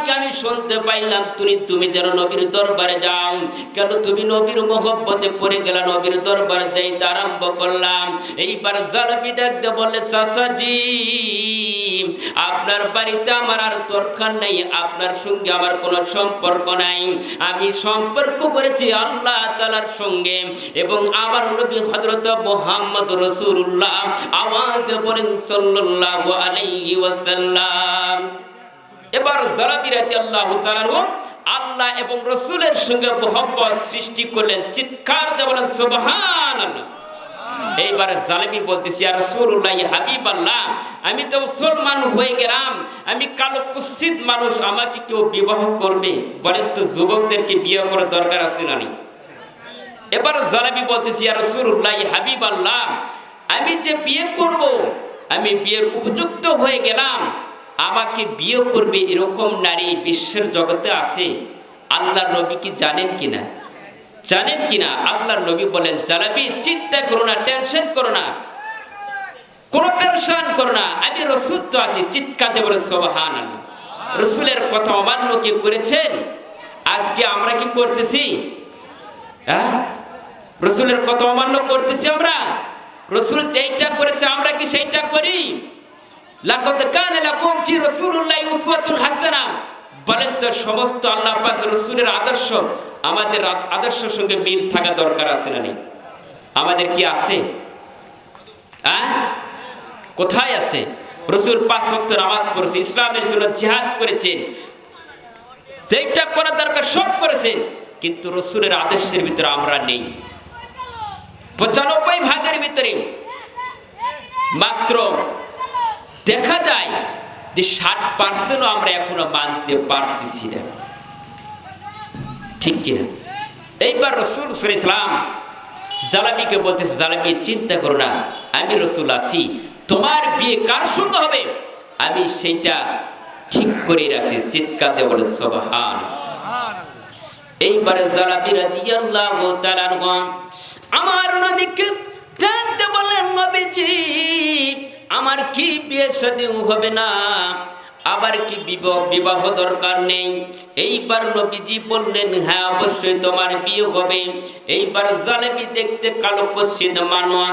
তোমাকে আমি শুনতে পাইলাম, তুমি তুমি যেন নবীর দরবারে যাও। কেন তুমি নবীর মোহব্বতে পড়ে গেলা, নবীর দরবারে যাইতে আরম্ভ করলাম। এইবার জালাবি ডাক দিয়ে বলে চাচাজি, আপনার বাড়িতে আমার আর দরকার নেই, আপনার সঙ্গে আমার কোনো সম্পর্ক নাই। আমি সম্পর্ক করেছি আল্লাহ তালার সঙ্গে এবং আমার নবী হজরত মোহাম্মদ রসুল্লাহ আওয়াজ বলেন, সাল্লাল্লাহু আলাইহি ওয়াসাল্লাম। এবার জালাবিরাতি আল্লাহ তাআলা আল্লাহ এবং রসুলের সঙ্গে মোহব্বত সৃষ্টি করলেন, চিৎকার দিয়ে বলেন এইবার জালেমি বলতেছি আর রসুল্লাহ হাবিব আল্লাহ আমি তো মুসলমান হয়ে গেলাম, আমি কালো কুসিদ মানুষ, আমাকে কেউ বিবাহ করবে? বলেন তো, যুবকদেরকে বিয়ে করার দরকার আছে না এবার জালাবি বলতেছি আর রসুল্লাহ হাবিব আল্লাহ আমি যে বিয়ে করব, আমি বিয়ের উপযুক্ত হয়ে গেলাম আমাকে বিয়ে করবে এরকম নারী বিশ্বের জগতে আছে আল্লাহ নবী কি জানেন কিনা? জানেন কিনা? আল্লাহর নবী বলেন, জালাবি, চিন্তা করো না, টেনশন করো না, কোন পেরেশান করো না। আমি রসুল তো আছি, চিৎকার দেব সোবাহান রসুলের কথা অমান্য কি করেছেন? আজকে আমরা কি করতেছি? হ্যাঁ? রসুলের কথা অমান্য করতেছি আমরা? রসুল যেইটা করেছে, আমরা কি সেইটা করি? লাকাদ কানা লাকুম ফি রাসূলিল্লাহি উসওয়াতুন হাসানা। বলেন তো, সমস্ত আল্লাহ পাক আদর্শ, আমাদের সঙ্গে মিল থাকা দরকার আছে না আমাদের কি আছে? হ্যাঁ? কোথায় আছে? পাঁচ নামাজ পড়েছে, ইসলামের জন্য জিহাদ করেছেন। যেটা করা দরকার সব করেছেন, কিন্তু রসুলের আদর্শের ভিতরে আমরা নেই। পঁচানব্বই ভাগের ভিতরে মাত্র দেখা যায় যে ষাট পার্সেন্টও আমরা এখনও মানতে পারতেছি না। ঠিক কিনা? এইবার রসুল ইসলাম জালাবিকে বলতেছে জালাবি চিন্তা করো না, আমি রসুল আছি। তোমার বিয়ে কার সঙ্গে হবে? আমি সেইটা ঠিক করে রাখছি, চিৎকার বলে সবহান এইবারে জালাবি রাদিয়াল্লাহু তাআলা আমার নবীকে ডাকতে বললেন নবীজি আমার কি বিয়ে শাদী হবে না? আবার কি বিবাহ বিবাহ দরকার নেই? এইবার নবীজি বললেন হ্যাঁ অবশ্যই তোমার বিয়ে হবে। এইবার জালেবি দেখতে কালো কসিদ মানুয়া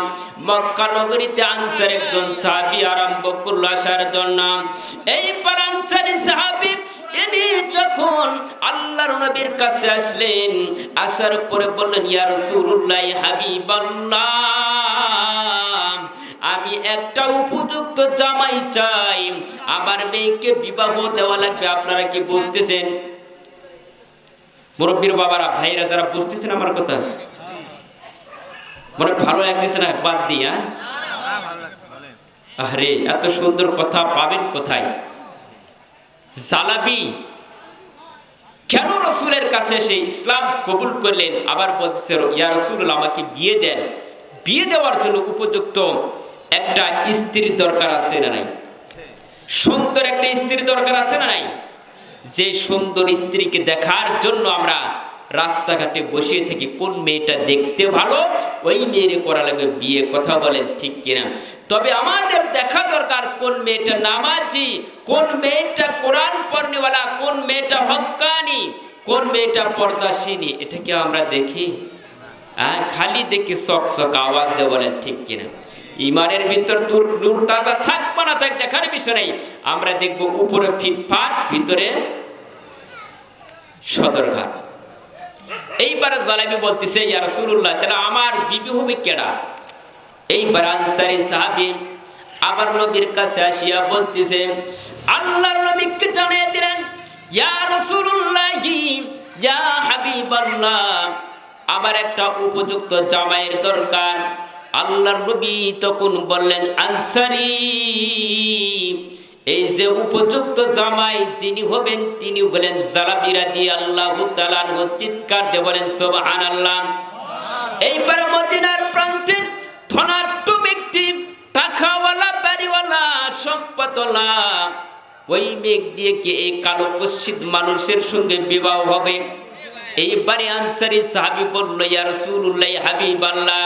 মক্কা নগরীতে আনসার একজন সাহাবি আরম্ভ করল আসার জন্য। এইবার আনসারি সাহাবি, ইনি যখন আল্লাহর নবীর কাছে আসলেন, আসার পরে বললেন, ইয়া রাসূলুল্লাহ, হাবিবাল্লাহ। একটা উপযুক্ত জামাই চাই। আমার মেয়েকে বিবাহ দেওয়া লাগবে, আপনারা কি বুঝতেছেন? মুরব্বীর বাবারা ভাইরা যারা বুঝতেছেন আমার কথা? মনে ভালো লাগতেছে না? বাদ দিই হ্যাঁ? আরে, এত সুন্দর কথা পাবেন কোথায়? কেন রসুলের কাছে সে ইসলাম কবুল করলেন? আবার বলছে, ইয়া রসুল, আমাকে বিয়ে দেন। বিয়ে দেওয়ার জন্য উপযুক্ত একটা স্ত্রীর দরকার আছে না নাই? সুন্দর একটা স্ত্রীর দরকার আছে না নাই? যে সুন্দর স্ত্রীকে দেখার জন্য আমরা রাস্তাঘাটে বসে থেকে কোন মেয়েটা দেখতে ভালো, ওই মেয়েরে করা লাগবে বিয়ে, কথা বলেন ঠিক কিনা? তবে আমাদের দেখা দরকার কোন মেয়েটা নামাজি, কোন মেয়েটা কোরআন পড়নেওয়ালা, কোন মেয়েটা হক্কানি কোন মেয়েটা পর্দাসিনী এটা কি আমরা দেখি? হ্যাঁ খালি দেখি শখ আওয়াজ দিয়ে বলেন ঠিক কিনা? ইমানের ভিতর নূর তাজা থাকবে না থাক দেখার বিষয় নেই। আমরা দেখব উপরে ফিটফাট, ভিতরে সদরঘাট। এইবার জালাবি বলতেছে, ইয়া রাসূলুল্লাহ, তাহলে আমার বিবি হবে কেডা? এইবার আনসারি সাহাবী আবার নবীর কাছে আসিয়া বলতেছে, আল্লাহর নবীকে জানিয়ে দিলেন, ইয়া রাসূলুল্লাহ, ইয়া হাবিবাল্লাহ, আমার একটা উপযুক্ত জামাইয়ের দরকার। আল্লাহর নবী তখন বললেন, আনসারি, এই যে উপযুক্ত জামাই যিনি হবেন, তিনি হলেন জালাবিরা দিয়ে আল্লাহ চিৎকার দিয়ে বলেন সোবাহান আল্লাহ এইবার মদিনার প্রান্তের ধনাঢ্য ব্যক্তি, টাকাওয়ালা, বাড়িওয়ালা, সম্পদওয়ালা, ওই মেঘ দিয়ে কি এই কালো পশ্চিত মানুষের সঙ্গে বিবাহ হবে? এইবারে আনসারি সাহাবি বলল, ইয়া রাসূলুল্লাহ হাবিব আল্লাহ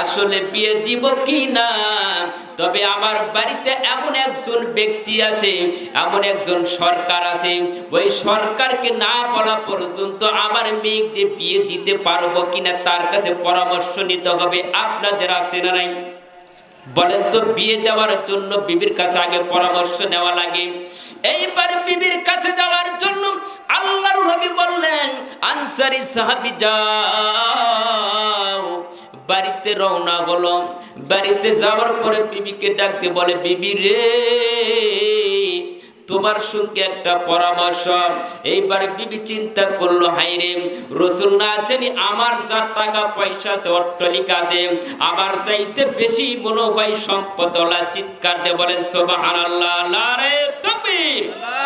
আসলে বিয়ে দিব কি না? তবে আমার বাড়িতে এমন একজন ব্যক্তি আছে, এমন একজন সরকার আছে। ওই সরকারকে না বলা পর্যন্ত আমার মেয়েকে বিয়ে দিতে পারব কিনা তার কাছে পরামর্শ নিতে হবে। আপনাদের আছে না নাই? বলেন তো, বিয়ে দেওয়ার জন্য বিবির কাছে আগে পরামর্শ নেওয়া লাগে। এইবারে বিবির কাছে যাওয়ার জন্য আল্লাহর নবী বললেন, আনসারি সাহাবি যাও। বাড়িতে রওনা হলো। বাড়িতে যাওয়ার পরে বিবিকে ডাকতে বলে, বিবি রে। তোমার সঙ্গে একটা পরামর্শ। এইবার বিবি চিন্তা করল হাইরে রসুল না জানি আমার যা টাকা পয়সা আছে, অট্টলিকা আছে। আমার চাইতে বেশি মনে হয় সম্পদ চিৎকার দিয়ে বলেন সোবাহান আল্লাহ নারে তকবীর।